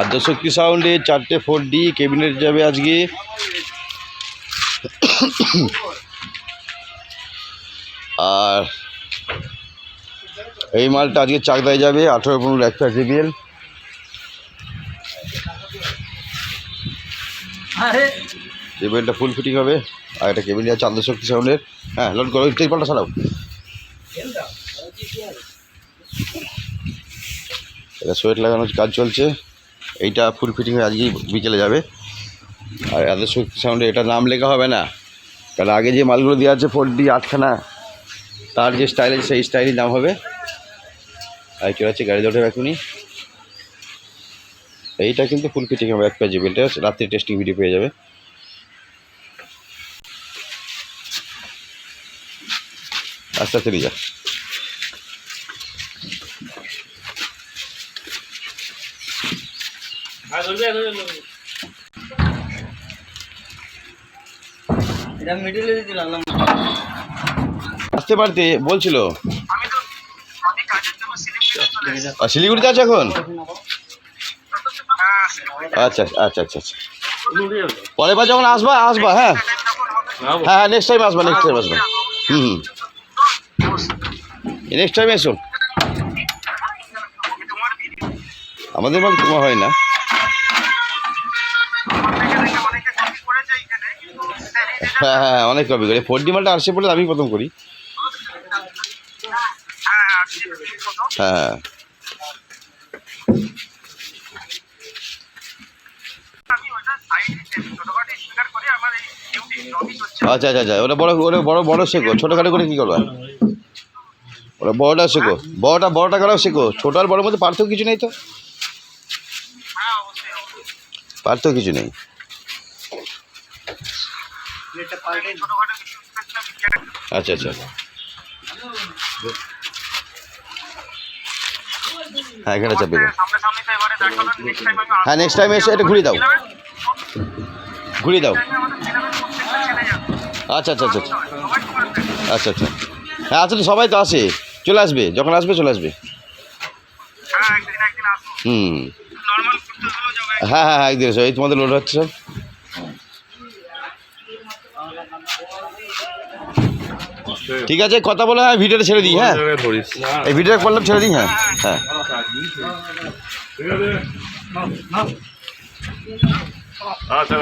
আদ্যশক্তি সাউন্ডে চারটে four D cabinet যাবে আজকে। আর এই মালটা আজকে চাকদায় যাবে আঠেরো পনেরো একটা জেবিএল জেবিএলটা ফুল ফিটিং হবে। আর একটা কেবিন আছে আদ্যশক্তি সাউন্ডের। হ্যাঁ লোড করো পাল্টা ছাড়াও এটা সোয়েট লাগানোর কাজ চলছে। এইটা ফুল ফিটিং আজকেই বিকেলে যাবে। আর এত সাউন্ডে এটা নাম লেখা হবে না। কারণ আগে যে মালগুলো দেওয়া আছে ফোর ডি আটখানা, তার যে স্টাইল আছে সেই স্টাইলই নাম হবে। আর কেউ আছে গাড়ি ধরে এখনই এইটা কিন্তু ফুল ফিটিং হবে, এক পেজ এটা রাত্রি টেস্টিং ভিডিও পেয়ে যাবে। আস্তে আস্তে নিয়ে যা। এটা মিডিলে দিলাম না আসতে পারতে বলছিল। আর শিলিগুড়িতে আছে এখন? হ্যাঁ আচ্ছা আচ্ছা আচ্ছা আচ্ছা। পরের বার যখন আসবা আসবা হ্যাঁ হ্যাঁ। হ্যাঁ নেক্সট টাইম আসবা নেক্সট টাইম আসবা। হুম হুম। নেক্সট টাইম এসো। আমাদের মাল তোমার হয় না। হ্যাঁ অনেক কপি করে। ফোর ডি মালটা আসছে বলে আমি প্রথম করি। হ্যাঁ। আচ্ছা আচ্ছা আচ্ছা ওটা বড় ওটা বড় বড় শেখো। ছোটোখাটো করে কী করবা? ওটা বড়টা শেখো। বড়টা বড়টা করাও শেখো। ছোটো আর বড়োর মধ্যে পার্থক্য কিছু নেই তো? পার্থক্য কিছু নেই। এটা পাল্টে ছোটখাটো কিছু স্পেশাল বিজ্ঞান আচ্ছা আচ্ছা হ্যাঁ এখানে চাপিয়ে দাও। সামনে সামনে তো এবারে দেখা হলো নেক্সট টাইম আমি হ্যাঁ নেক্সট টাইম এসে এটা ঘুরিয়ে দাও। ঘুরিয়ে দাও। আচ্ছা আচ্ছা আচ্ছা আচ্ছা। সবাই আচ্ছা আচ্ছা। হ্যাঁ আসলে সবাই তো আসে। চলে আসবে যখন আসবে চলে আসবে। হ্যাঁ হুম। হ্যাঁ হ্যাঁ হ্যাঁ একদিন এসো। এই তোমাদের লোড হচ্ছে সব? ঠিক আছে কথা বলে হ্যাঁ ভিডিওটা ছেড়ে দিই হ্যাঁ? এই ভিডিওটা করলাম ছেড়ে দিই হ্যাঁ হ্যাঁ। আচ্ছা